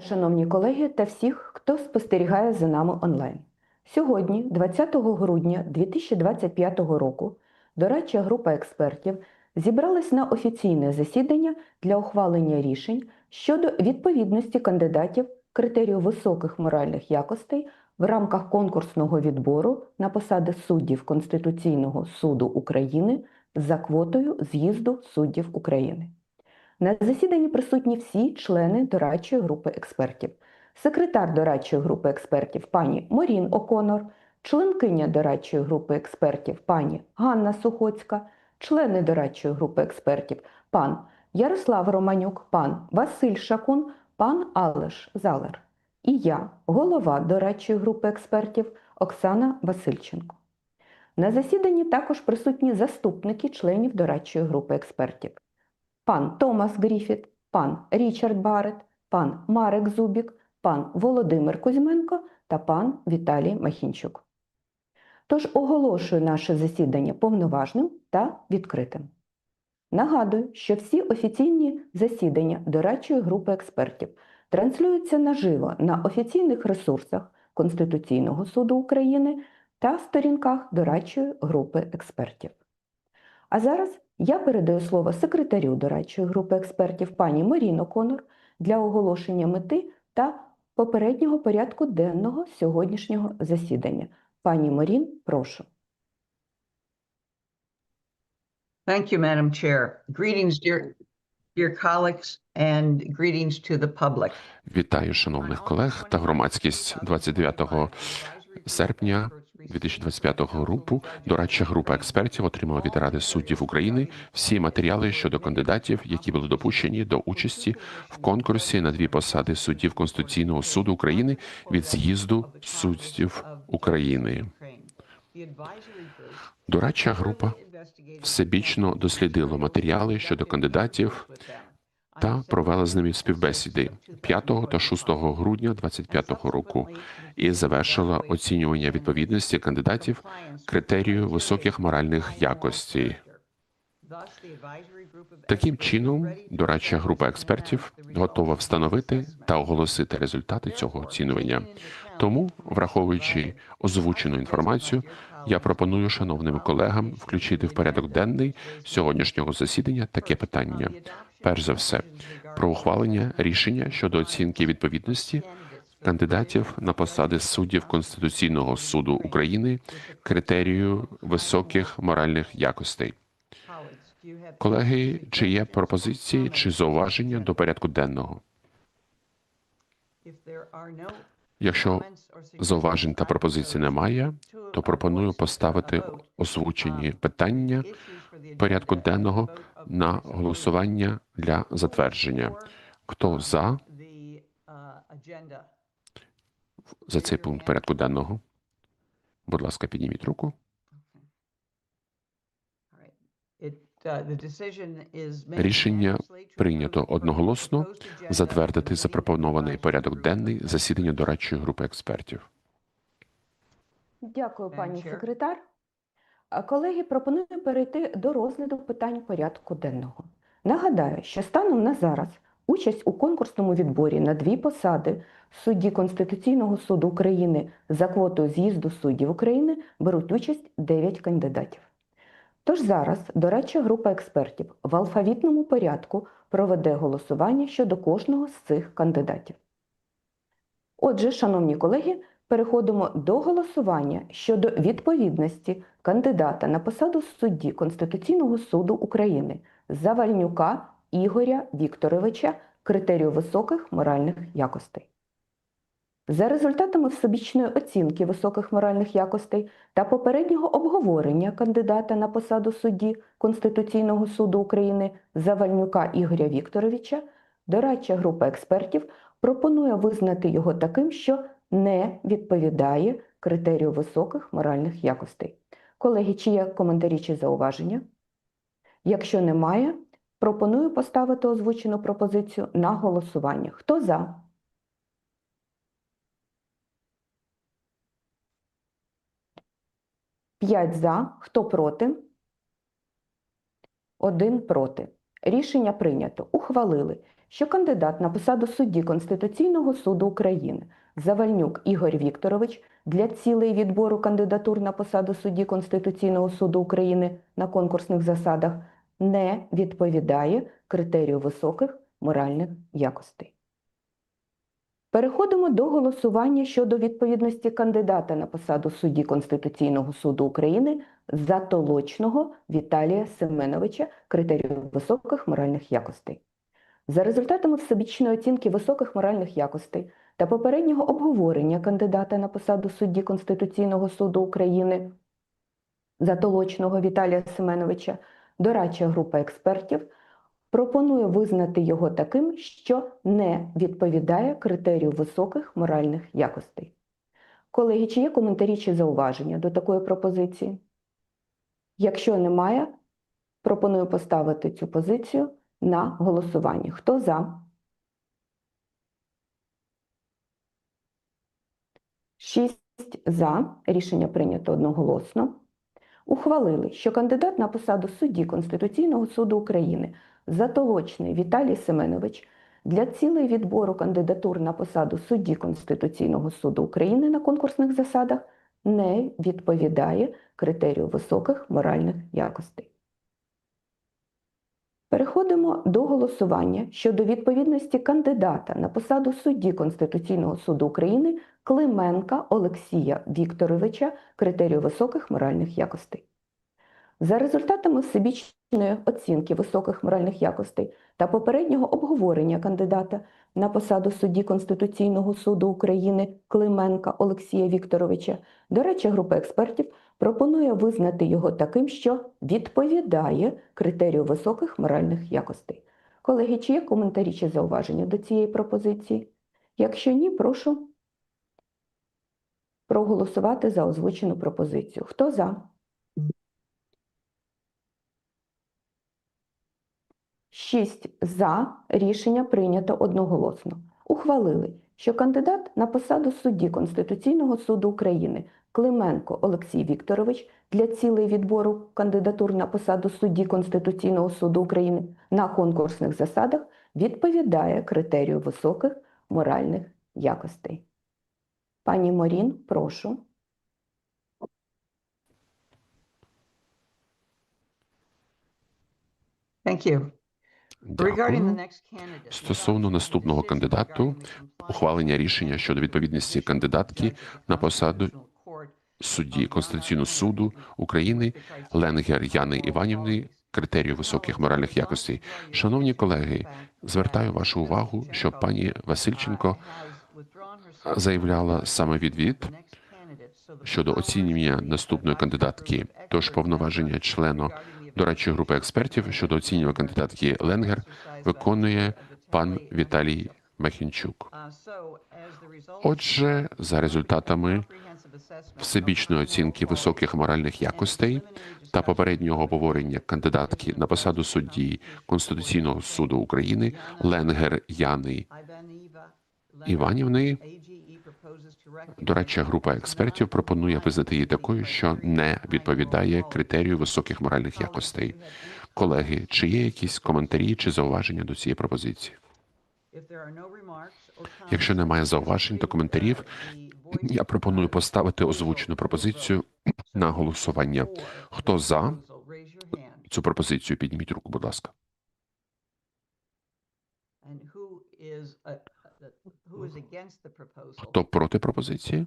Шановні колеги та всіх, хто спостерігає за нами онлайн. Сьогодні, 20 грудня 2025 року, дорадча група експертів зібралась на офіційне засідання для ухвалення рішень щодо відповідності кандидатів критерію високих моральних якостей в рамках конкурсного відбору на посади суддів Конституційного суду України за квотою з'їзду суддів України. На засіданні присутні всі члени дорадчої групи експертів. Секретар дорадчої групи експертів пані Морін Оконор, членкиня дорадчої групи експертів пані Ганна Сухоцька, члени дорадчої групи експертів пан Ярослав Романюк, пан Василь Шакун, пан Алеш Залер. І я, голова дорадчої групи експертів Оксана Васильченко. На засіданні також присутні заступники членів дорадчої групи експертів пан Томас Гріфіт, пан Річард Барет, пан Марек Зубік, пан Володимир Кузьменко та пан Віталій Махінчук. Тож оголошую наше засідання повноважним та відкритим. Нагадую, що всі офіційні засідання дорадчої групи експертів транслюються наживо на офіційних ресурсах Конституційного суду України та сторінках дорадчої групи експертів. А зараз я передаю слово секретарю дорадчої групи експертів пані Маріно Конор для оголошення мети та попереднього порядку денного сьогоднішнього засідання. Пані Марін, прошу. Thank you, Madam Chair. Greetings, dear, dear colleagues, and greetings to the public. Вітаю шановних колег та громадськість 29 серпня 2025 року. Дорадча група експертів отримала від Ради суддів України всі матеріали щодо кандидатів, які були допущені до участі в конкурсі на дві посади суддів Конституційного суду України від з'їзду суддів України. Дорадча група всебічно дослідила матеріали щодо кандидатів та провела з ними співбесіди 5 та 6 грудня 2025 року і завершила оцінювання відповідності кандидатів критерію високих моральних якостей. Таким чином, дорадча група експертів готова встановити та оголосити результати цього оцінювання. Тому, враховуючи озвучену інформацію, я пропоную шановним колегам включити в порядок денний сьогоднішнього засідання таке питання. Перш за все, про ухвалення рішення щодо оцінки відповідності кандидатів на посади суддів Конституційного суду України критерію високих моральних якостей. Колеги, чи є пропозиції чи зауваження до порядку денного? Якщо зауважень та пропозицій немає, то пропоную поставити озвучені питання порядку денного на голосування для затвердження. Хто за за цей пункт порядку денного? Будь ласка, підніміть руку. Рішення прийнято одноголосно затвердити запропонований порядок денний засідання дорадчої групи експертів. Дякую, пані секретар. Колеги, пропоную перейти до розгляду питань порядку денного. Нагадаю, що станом на зараз участь у конкурсному відборі на дві посади судді Конституційного суду України за квотою з'їзду суддів України беруть участь 9 кандидатів. Тож зараз дорадча група експертів в алфавітному порядку проведе голосування щодо кожного з цих кандидатів. Отже, шановні колеги, переходимо до голосування щодо відповідності кандидата на посаду судді Конституційного суду України Завальнюка Ігоря Вікторовича критерію високих моральних якостей. За результатами всебічної оцінки високих моральних якостей та попереднього обговорення кандидата на посаду судді Конституційного суду України Завальнюка Ігоря Вікторовича, дорадча група експертів пропонує визнати його таким, що не відповідає критерію високих моральних якостей. Колеги, чи є коментарі чи зауваження? Якщо немає, пропоную поставити озвучену пропозицію на голосування. Хто за? П'ять за. Хто проти? Один проти. Рішення прийнято. Ухвалили що кандидат на посаду судді Конституційного суду України Завальнюк Ігор Вікторович для цілей відбору кандидатур на посаду судді Конституційного суду України на конкурсних засадах не відповідає критерію високих моральних якостей. Переходимо до голосування щодо відповідності кандидата на посаду судді Конституційного суду України Затолочного Віталія Семеновича критерію високих моральних якостей. За результатами всебічної оцінки високих моральних якостей та попереднього обговорення кандидата на посаду судді Конституційного суду України Затолочного Віталія Семеновича, дорадча група експертів пропонує визнати його таким, що не відповідає критерію високих моральних якостей. Колеги, чи є коментарі чи зауваження до такої пропозиції? Якщо немає, пропоную поставити цю позицію на голосування. Хто за? Шість за. Рішення прийнято одноголосно. Ухвалили, що кандидат на посаду судді Конституційного суду України Затолочний Віталій Семенович для цілей відбору кандидатур на посаду судді Конституційного суду України на конкурсних засадах не відповідає критерію високих моральних якостей. Переходимо до голосування щодо відповідності кандидата на посаду судді Конституційного суду України Клименка Олексія Вікторовича критерію високих моральних якостей. За результатами всебічної оцінки високих моральних якостей та попереднього обговорення кандидата на посаду судді Конституційного суду України Клименка Олексія Вікторовича, дорадча група експертів пропонує визнати його таким, що відповідає критерію високих моральних якостей. Колеги, чи є коментарі чи зауваження до цієї пропозиції? Якщо ні, прошу проголосувати за озвучену пропозицію. Хто за? Шість за рішення прийнято одноголосно. Ухвалили, що кандидат на посаду судді Конституційного суду України Клименко Олексій Вікторович для цілей відбору кандидатур на посаду судді Конституційного суду України на конкурсних засадах відповідає критерію високих моральних якостей. Пані Морін, прошу. Thank. Дякую. Стосовно наступного кандидату, ухвалення рішення щодо відповідності кандидатки на посаду судді Конституційного суду України Ленгер Яни Іванівни критерію високих моральних якостей. Шановні колеги, звертаю вашу увагу, що пані Васильченко заявляла саме відвід щодо оцінювання наступної кандидатки. Тож повноваження члена дорадчої групи експертів щодо оцінювання кандидатки Ленгер виконує пан Віталій Махінчук. Отже, за результатами всебічної оцінки високих моральних якостей та попереднього обговорення кандидатки на посаду судді Конституційного суду України Ленгер Яни Іванівни, дорадча група експертів пропонує визнати її такою, що не відповідає критерію високих моральних якостей. Колеги, чи є якісь коментарі чи зауваження до цієї пропозиції? Якщо немає зауважень та коментарів, Я пропоную поставити озвучену пропозицію на голосування. Хто за цю пропозицію? Підніміть руку, будь ласка. Хто проти пропозиції?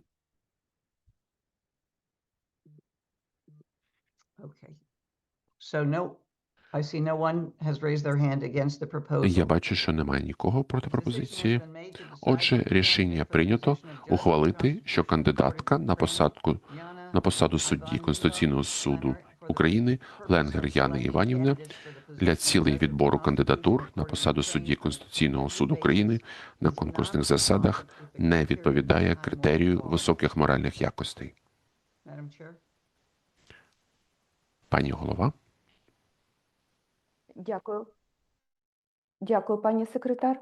Okay. So no, I see no one has raised their hand against the proposal. Я бачу, що немає нікого проти пропозиції. Отже, рішення прийнято ухвалити, що кандидатка на посадку на посаду судді Конституційного суду України Ленгер Яни Іванівни для цілей відбору кандидатур на посаду судді Конституційного суду України на конкурсних засадах не відповідає критерію високих моральних якостей. Пані голова, Дякую. Дякую, пані секретар.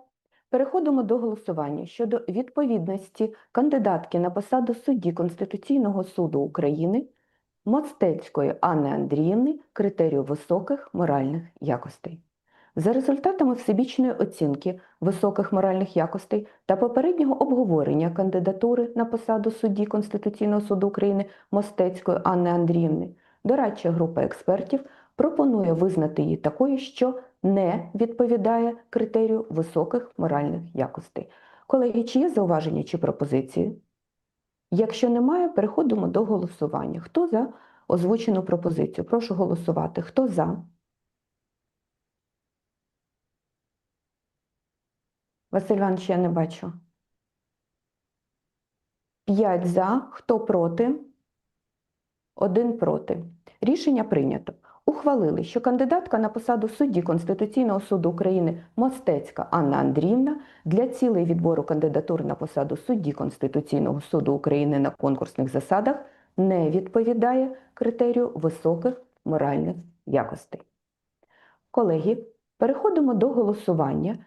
Переходимо до голосування щодо відповідності кандидатки на посаду судді Конституційного суду України Моцтецької Анни Андріївни критерію високих моральних якостей. За результатами всебічної оцінки високих моральних якостей та попереднього обговорення кандидатури на посаду судді Конституційного суду України Мостецької Анни Андріївни, дорадча група експертів пропонує визнати її такою, що не відповідає критерію високих моральних якостей. Колеги, чи є зауваження чи пропозиції? Якщо немає, переходимо до голосування. Хто за озвучену пропозицію? Прошу голосувати. Хто за? Василь Іванович, я не бачу. П'ять за. Хто проти? Один проти. Рішення прийнято. Ухвалили, що кандидатка на посаду судді Конституційного суду України Мостецька Анна Андріївна для цілей відбору кандидатур на посаду судді Конституційного суду України на конкурсних засадах не відповідає критерію високих моральних якостей. Колеги, переходимо до голосування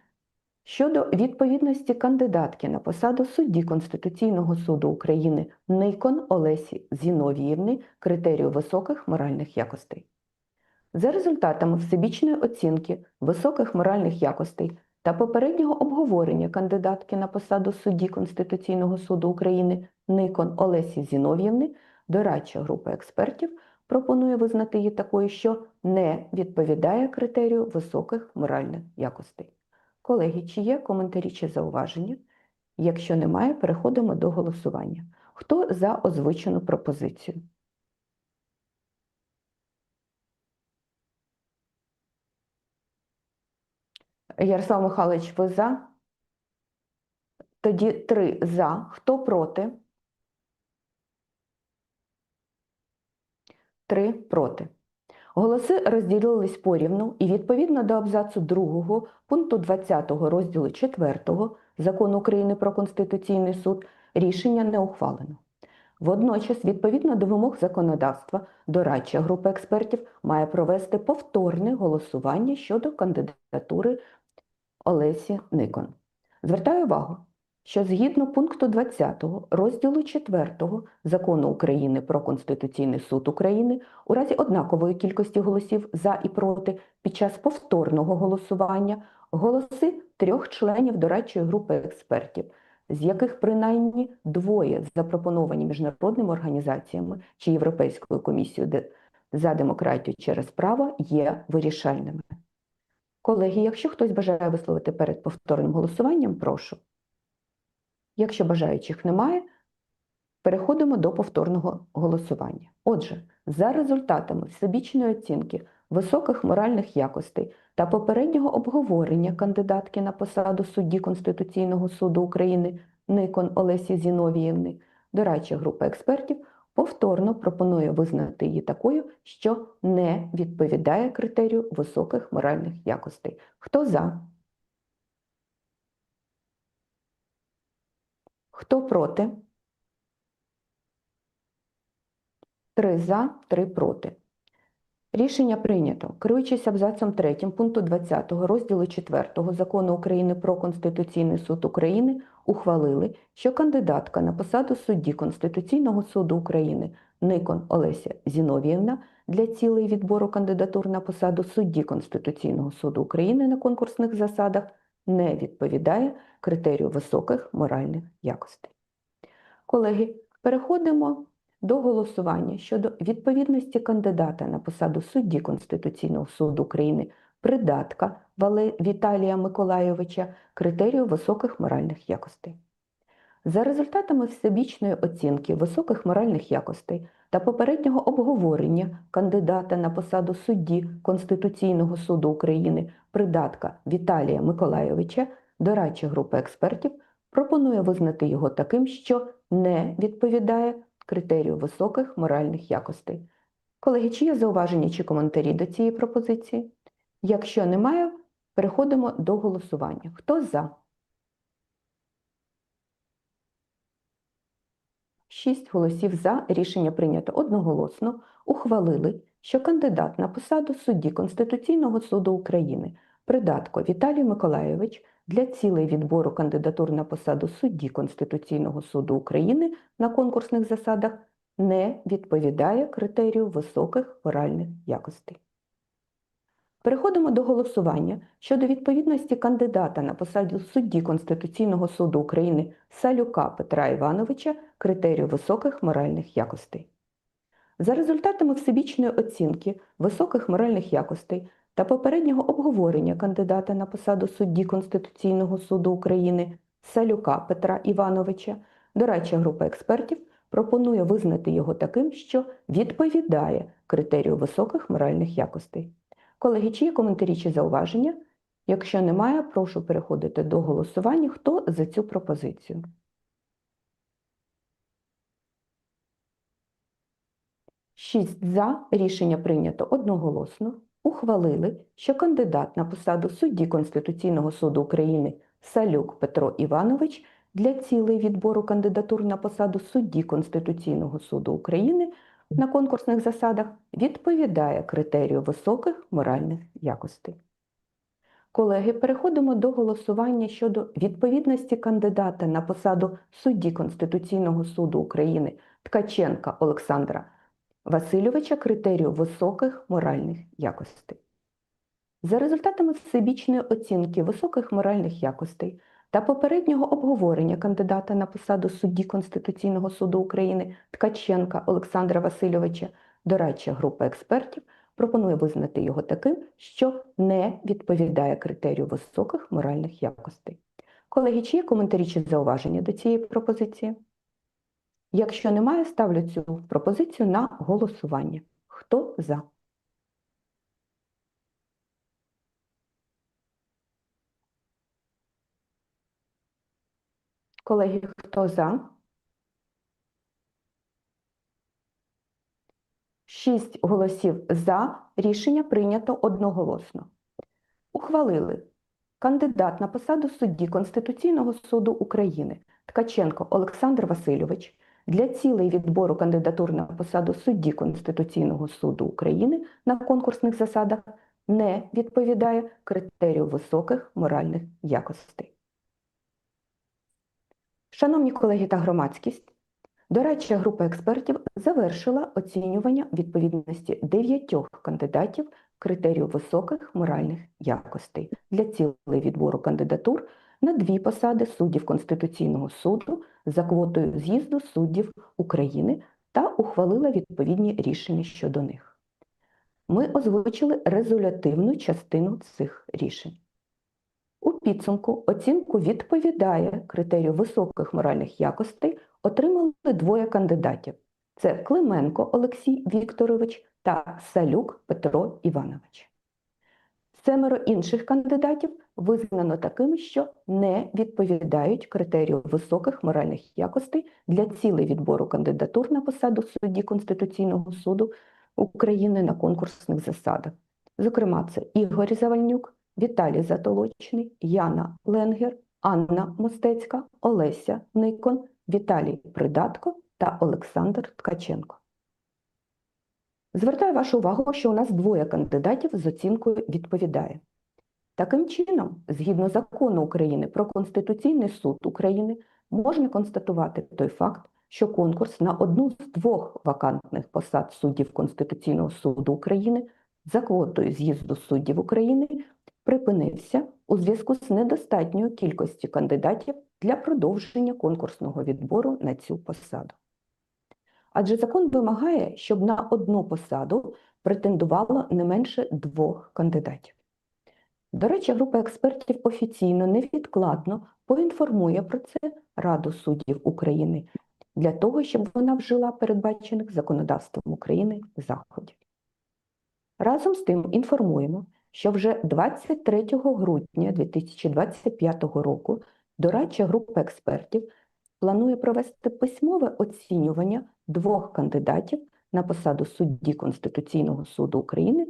щодо відповідності кандидатки на посаду судді Конституційного суду України Никон Олесі Зіновіївни критерію високих моральних якостей. За результатами всебічної оцінки високих моральних якостей та попереднього обговорення кандидатки на посаду судді Конституційного суду України Никон Олесі Зінов'євни, дорадча група експертів пропонує визнати її такою, що не відповідає критерію високих моральних якостей. Колеги, чи є коментарі чи зауваження? Якщо немає, переходимо до голосування. Хто за озвучену пропозицію? Ярослав Михайлович, ви за? Тоді три за. Хто проти? Три проти. Голоси розділились порівну і відповідно до абзацу 2 пункту 20 розділу 4 Закону України про Конституційний суд рішення не ухвалено. Водночас, відповідно до вимог законодавства, дорадча група експертів має провести повторне голосування щодо кандидатури Олесі Никон. Звертаю увагу, що згідно пункту 20 розділу 4 Закону України про Конституційний суд України у разі однакової кількості голосів за і проти під час повторного голосування голоси трьох членів дорадчої групи експертів, з яких принаймні двоє запропоновані міжнародними організаціями чи Європейською комісією за демократію через право, є вирішальними. Колеги, якщо хтось бажає висловити перед повторним голосуванням, прошу. Якщо бажаючих немає, переходимо до повторного голосування. Отже, за результатами всебічної оцінки високих моральних якостей та попереднього обговорення кандидатки на посаду судді Конституційного суду України Никон Олесі Зіновіївни, дорадча група експертів повторно пропонує визнати її такою, що не відповідає критерію високих моральних якостей. Хто за? Хто проти? Три за, три проти. Рішення прийнято. Керуючись абзацом 3 пункту 20 розділу 4 Закону України про Конституційний суд України, ухвалили, що кандидатка на посаду судді Конституційного суду України Никон Олеся Зіновіївна для цілей відбору кандидатур на посаду судді Конституційного суду України на конкурсних засадах не відповідає критерію високих моральних якостей. Колеги, переходимо до голосування щодо відповідності кандидата на посаду судді Конституційного суду України придатка Віталія Миколайовича критерію високих моральних якостей. За результатами всебічної оцінки високих моральних якостей та попереднього обговорення кандидата на посаду судді Конституційного суду України придатка Віталія Миколайовича, дорадча група експертів пропонує визнати його таким, що не відповідає критерію високих моральних якостей. Колеги, чи є зауваження чи коментарі до цієї пропозиції? Якщо немає, переходимо до голосування. Хто за? Шість голосів за рішення прийнято одноголосно. Ухвалили, що кандидат на посаду судді Конституційного суду України Придатко Віталій Миколайович для цілей відбору кандидатур на посаду судді Конституційного суду України на конкурсних засадах не відповідає критерію високих моральних якостей. Переходимо до голосування щодо відповідності кандидата на посаду судді Конституційного суду України Салюка Петра Івановича критерію високих моральних якостей. За результатами всебічної оцінки високих моральних якостей та попереднього обговорення кандидата на посаду судді Конституційного суду України Салюка Петра Івановича, дорадча група експертів пропонує визнати його таким, що відповідає критерію високих моральних якостей. Колеги, чи є коментарі чи зауваження? Якщо немає, прошу переходити до голосування. Хто за цю пропозицію? Шість за. Рішення прийнято одноголосно. Ухвалили, що кандидат на посаду судді Конституційного суду України Салюк Петро Іванович для цілей відбору кандидатур на посаду судді Конституційного суду України на конкурсних засадах відповідає критерію високих моральних якостей. Колеги, переходимо до голосування щодо відповідності кандидата на посаду судді Конституційного суду України Ткаченка Олександра Васильовича критерію високих моральних якостей. За результатами всебічної оцінки високих моральних якостей та попереднього обговорення кандидата на посаду судді Конституційного суду України Ткаченка Олександра Васильовича, дорадча група експертів пропонує визнати його таким, що не відповідає критерію високих моральних якостей. Колеги, чи є коментарі чи зауваження до цієї пропозиції? Якщо немає, ставлю цю пропозицію на голосування. Хто за? Колеги, хто за? Шість голосів за. Рішення прийнято одноголосно. Ухвалили кандидат на посаду судді Конституційного суду України Ткаченко Олександр Васильович для цілей відбору кандидатур на посаду судді Конституційного суду України на конкурсних засадах не відповідає критерію високих моральних якостей. Шановні колеги та громадськість, дорадча група експертів завершила оцінювання відповідності дев'ятьох кандидатів критерію високих моральних якостей для цілей відбору кандидатур на дві посади суддів Конституційного суду за квотою з'їзду суддів України та ухвалила відповідні рішення щодо них. Ми озвучили резолютивну частину цих рішень. У підсумку оцінку відповідає критерію високих моральних якостей отримали двоє кандидатів. Це Клименко Олексій Вікторович та Салюк Петро Іванович. Семеро інших кандидатів визнано такими, що не відповідають критерію високих моральних якостей для цілей відбору кандидатур на посаду судді Конституційного суду України на конкурсних засадах. Зокрема, це Ігор Завальнюк, Віталій Затолочний, Яна Ленгер, Анна Мостецька, Олеся Никон, Віталій Придатко та Олександр Ткаченко. Звертаю вашу увагу, що у нас двоє кандидатів з оцінкою відповідає. Таким чином, згідно закону України про Конституційний суд України, можна констатувати той факт, що конкурс на одну з двох вакантних посад суддів Конституційного суду України за квотою з'їзду суддів України припинився у зв'язку з недостатньою кількістю кандидатів для продовження конкурсного відбору на цю посаду. Адже закон вимагає, щоб на одну посаду претендувало не менше двох кандидатів. До речі, група експертів офіційно невідкладно поінформує про це Раду суддів України для того, щоб вона вжила передбачених законодавством України заходів. Разом з тим інформуємо, що вже 23 грудня 2025 року дорадча група експертів планує провести письмове оцінювання двох кандидатів на посаду судді Конституційного суду України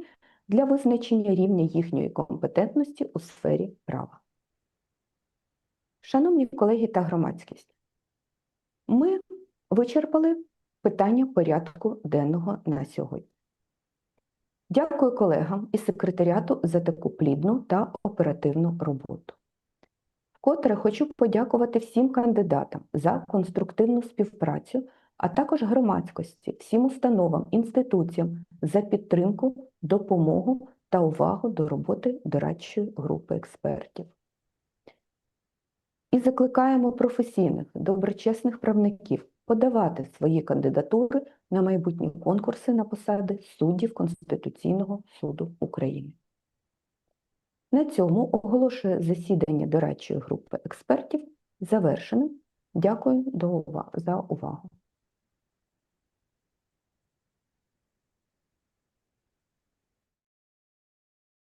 для визначення рівня їхньої компетентності у сфері права. Шановні колеги та громадськість, ми вичерпали питання порядку денного на сьогодні. Дякую колегам і секретаріату за таку плідну та оперативну роботу. Вкотре хочу подякувати всім кандидатам за конструктивну співпрацю, а також громадськості, всім установам, інституціям за підтримку, допомогу та увагу до роботи дорадчої групи експертів. І закликаємо професійних, доброчесних правників подавати свої кандидатури на майбутні конкурси на посади суддів Конституційного суду України. На цьому оголошую засідання дорадчої групи експертів завершеним. Дякую за увагу.